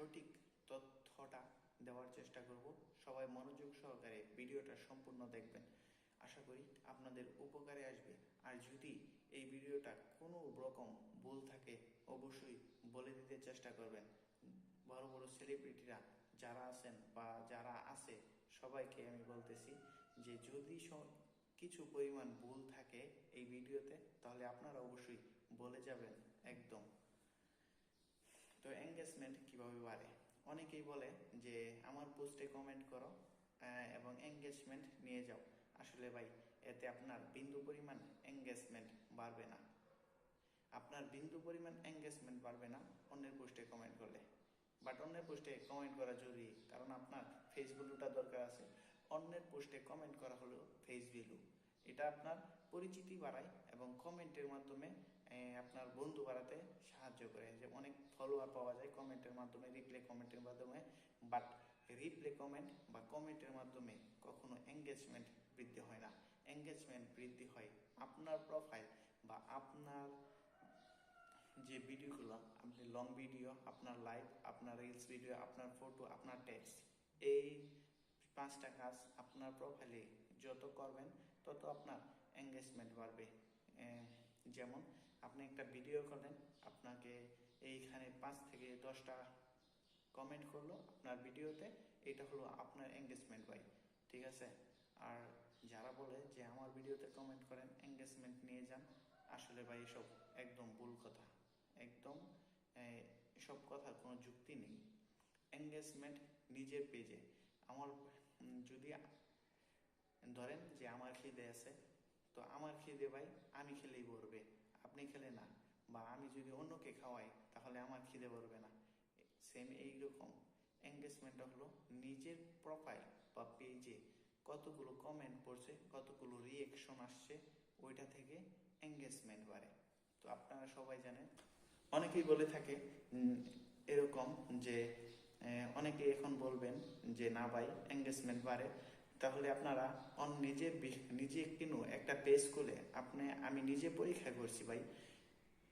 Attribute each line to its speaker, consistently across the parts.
Speaker 1: সঠিক তথ্যটা দেওয়ার চেষ্টা করব। সবাই মনোযোগ সহকারে ভিডিওটা সম্পূর্ণ দেখবেন। আশা করি আপনাদের উপকারে আসবে। আর যদি এই ভিডিওটা কোনো রকম ভুল থাকে, অবশ্যই বলে দিতে চেষ্টা করবেন। বড় বড় সেলিব্রিটিরা যারা আছেন বা যারা আছে, সবাইকে আমি বলতেছি যে যদি কিছু পরিমাণ ভুল থাকে এই ভিডিওতে, তাহলে আপনারা অবশ্যই বলে যাবেন একদম। তো এঙ্গেজমেন্ট কীভাবে বাড়ে? অনেকেই বলে যে, আমার পোস্টে কমেন্ট করো এবং এঙ্গেজমেন্ট নিয়ে যাও। আসলে ভাই, এতে আপনার বিন্দু পরিমাণ এঙ্গেজমেন্ট বাড়বে না। আপনার বিন্দু পরিমাণ এঙ্গেজমেন্ট বাড়বে না অন্যের পোস্টে কমেন্ট করলে। বাট অন্যের পোস্টে কমেন্ট করা জরুরি, কারণ আপনার ফেস ভ্যালুটা দরকার আছে। অন্যের পোস্টে কমেন্ট করা হলো ফেস ভ্যালু এটা আপনার পরিচিতি বাড়ায় এবং কমেন্টের মাধ্যমে আপনার বন্ধু বাড়াতে সাহায্য করে, যে অনেক ফলোয়ার পাওয়া যায় কমেন্টের মাধ্যমে রিপ্লে কমেন্টের মাধ্যমে বাট রিপ্লে কমেন্ট বা কমেন্টের মাধ্যমে কখনো এঙ্গেজমেন্ট বৃদ্ধি হয় না। এঙ্গেজমেন্ট বৃদ্ধি হয় আপনার প্রোফাইল বা আপনার যে ভিডিওগুলো আপনি লং ভিডিও আপনার লাইভ আপনার রিলস ভিডিও আপনার ফটো আপনার টেক্সট এই পাঁচটা কাজ আপনার প্রোফাইলে যত করবেন, তত আপনার এঙ্গেজমেন্ট বাড়বে। যেমন আপনি একটা ভিডিও করলেন, আপনাকে এইখানে পাঁচ থেকে দশটা কমেন্ট করল আপনার ভিডিওতে এটা হলো আপনার এঙ্গেজমেন্ট ভাই, ঠিক আছে? আর যারা বলে যে আমার ভিডিওতে কমেন্ট করেন এঙ্গেজমেন্ট নিয়ে যান, আসলে ভাই এসব একদম ভুল কথা, একদম এসব কথার কোনো যুক্তি নেই। এঙ্গেজমেন্ট নিজের পেজে আমার যদি ধরেন যে আমার খিদে আছে, তো আমার খিদে ভাই আমি খেলেই না বা আমি যদি অন্যকে খাওয়াই, তাহলে আমার খিদে ভরবে না। সেম এইরকম। এঙ্গেজমেন্টটা হলো নিজের প্রোফাইল বা পেজে কতগুলো কমেন্ট পড়ছে, কতগুলো রিয়েকশন আসছে, ওইটা থেকে এঙ্গেজমেন্ট বাড়ে। তো আপনারা সবাই জানেন। অনেকেই বলে থাকে এরকম যে অনেকে এখন বলবেন যে, না ভাই এঙ্গেজমেন্ট বাড়ে। তাহলে আপনারা অন নিজে নিজে কিনু একটা পেজ খুলে। আপনি, আমি নিজে পরীক্ষা করছি ভাই।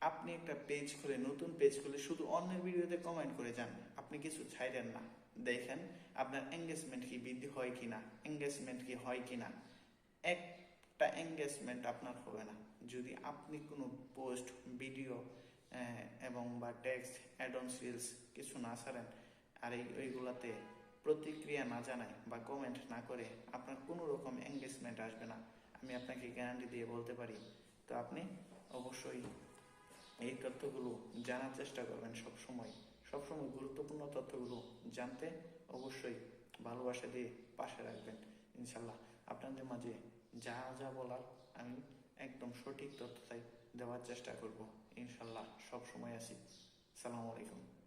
Speaker 1: আপনি একটা পেজ খুলে, নতুন পেজ খুলে শুধু অন্যের ভিডিওতে কমেন্ট করে যান। আপনি কিছু ছাইলেন না। দেখেন আপনার এঙ্গেজমেন্ট কি, বৃদ্ধি হয় কি না এঙ্গেজমেন্ট কি হয় কি না। একটা এঙ্গেজমেন্ট আপনার হবে না। যদি আপনি কোনো পোস্ট ভিডিও এবং বা টেক্সট অ্যাডন্স রিলস কিছু না ছাড়েন, আর এই, ওইগুলাতে প্রতিক্রিয়া না জানায় বা কমেন্ট না করে, আপনার কোনো রকম এঙ্গেজমেন্ট আসবে না। আমি আপনাকে গ্যারান্টি দিয়ে বলতে পারি। তো আপনি অবশ্যই তথ্যগুলো জানার চেষ্টা করবেন সবসময়। সবসময় সব সময় গুরুত্বপূর্ণ তথ্যগুলো জানতে অবশ্যই ভালোবাসা দিয়ে পাশে রাখবেন ইনশাল্লাহ আপনাদের মাঝে যা যা বলার, আমি একদম সঠিক তথ্যটাই দেওয়ার চেষ্টা করব ইনশাল্লাহ সবসময় আছি। সালামু আলাইকুম।